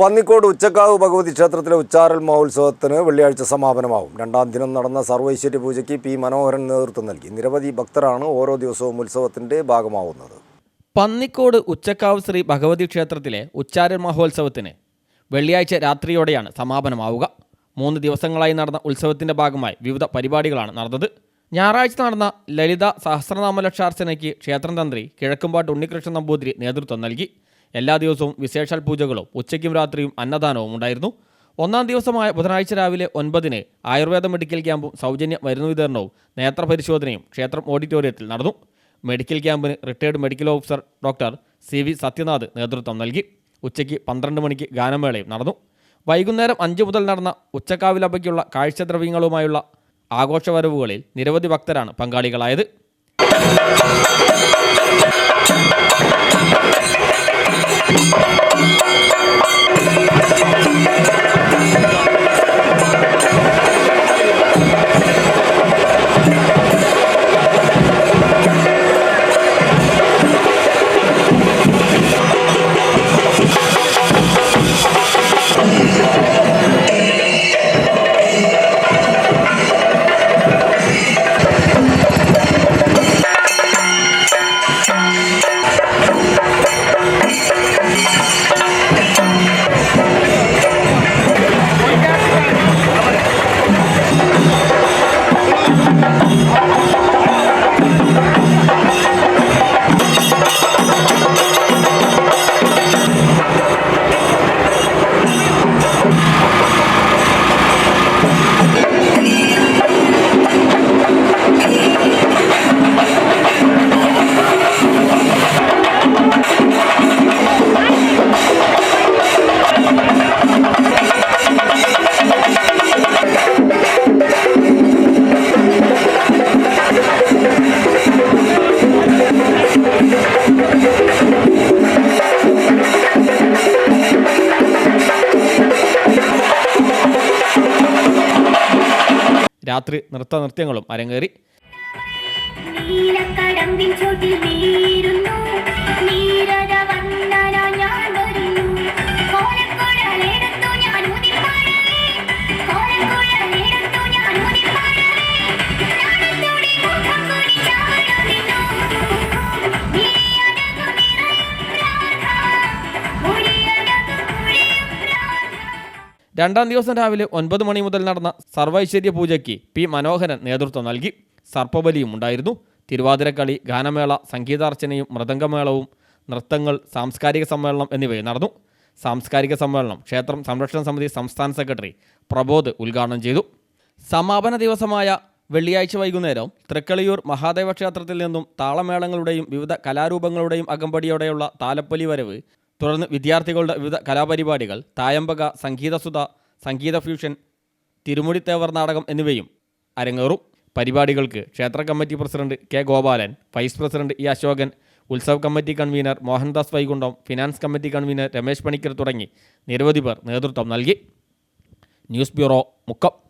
പന്നിക്കോട് ഉച്ചക്കാവ് ഭഗവതി ക്ഷേത്രത്തിലെ ഉച്ചാരൽ മഹോത്സവത്തിന് വെള്ളിയാഴ്ച സമാപനമാവും. രണ്ടാം ദിനം നടന്ന സർവൈശ്വര്യ പൂജയ്ക്ക് പി മനോഹരൻ നേതൃത്വം നൽകി. നിരവധി ഭക്തരാണ് ഓരോ ദിവസവും ഉത്സവത്തിന്റെ ഭാഗമാവുന്നത്. പന്നിക്കോട് ഉച്ചക്കാവ് ശ്രീ ഭഗവതി ക്ഷേത്രത്തിലെ ഉച്ചാരൽ മഹോത്സവത്തിന് വെള്ളിയാഴ്ച രാത്രിയോടെയാണ് സമാപനമാവുക. മൂന്ന് ദിവസങ്ങളായി നടന്ന ഉത്സവത്തിന്റെ ഭാഗമായി വിവിധ പരിപാടികളാണ് നടന്നത്. ഞായറാഴ്ച നടന്ന ലളിത സഹസ്രനാമലക്ഷാർച്ചനയ്ക്ക് ക്ഷേത്രം തന്ത്രി കിഴക്കുംപാട്ട് ഉണ്ണികൃഷ്ണൻ നമ്പൂതിരി നേതൃത്വം നൽകി. എല്ലാ ദിവസവും വിശേഷാൽ പൂജകളും ഉച്ചയ്ക്കും രാത്രിയും അന്നദാനവും ഉണ്ടായിരുന്നു. ഒന്നാം ദിവസമായ ബുധനാഴ്ച രാവിലെ ഒൻപതിന് ആയുർവേദ മെഡിക്കൽ ക്യാമ്പും സൗജന്യ മരുന്ന് വിതരണവും നേത്രപരിശോധനയും ക്ഷേത്രം ഓഡിറ്റോറിയത്തിൽ നടന്നു. മെഡിക്കൽ ക്യാമ്പിന് retired medical officer doctor C V Sathyanath നേതൃത്വം നൽകി. ഉച്ചയ്ക്ക് പന്ത്രണ്ട് മണിക്ക് ഗാനമേളയും നടന്നു. വൈകുന്നേരം അഞ്ച് മുതൽ നടന്ന ഉച്ചക്കാവിലപ്പയ്ക്കുള്ള കാഴ്ചദ്രവ്യങ്ങളുമായുള്ള ആഘോഷവരവുകളിൽ നിരവധി ഭക്തരാണ് പങ്കാളികളായത്. രാത്രി നൃത്ത നൃത്യങ്ങളും അരങ്ങേറി. നീലക്കടമ്പിൻ ചോട്ടിൽ വീരുന്നു നീരര വന്ദന ഞാൻ രണ്ടാം ദിവസം രാവിലെ ഒൻപത് മണി മുതൽ നടന്ന സർവൈശ്വര്യ പൂജയ്ക്ക് പി മനോഹരൻ നേതൃത്വം നൽകി. സർപ്പബലിയും ഉണ്ടായിരുന്നു. തിരുവാതിരക്കളി ഗാനമേള സംഗീതാർച്ചനയും മൃദംഗമേളവും നൃത്തങ്ങൾ സാംസ്കാരിക സമ്മേളനം എന്നിവയും നടന്നു. സാംസ്കാരിക സമ്മേളനം ക്ഷേത്രം സംരക്ഷണ സമിതി സംസ്ഥാന സെക്രട്ടറി പ്രബോധ് ഉദ്ഘാടനം ചെയ്തു. സമാപന ദിവസമായ വെള്ളിയാഴ്ച വൈകുന്നേരം തൃക്കളിയൂർ മഹാദേവ ക്ഷേത്രത്തിൽ നിന്നും താളമേളങ്ങളുടെയും വിവിധ കലാരൂപങ്ങളുടെയും അകമ്പടിയോടെയുള്ള താലപ്പൊലി വരവ് തുടർന്ന് വിദ്യാർത്ഥികളുടെ വിവിധ കലാപരിപാടികൾ തായമ്പക സംഗീതസുധ സംഗീത ഫ്യൂഷൻ തിരുമുടിത്തേവർ നാടകം എന്നിവയും അരങ്ങേറും. പരിപാടികൾക്ക് ക്ഷേത്ര committee president K Gopalan vice president E Ashokan Utsav committee convener Mohandas Vaikuntham finance committee convener Ramesh Panicker തുടങ്ങി നിരവധി പേർ നേതൃത്വം നൽകി. News bureau Mukkam.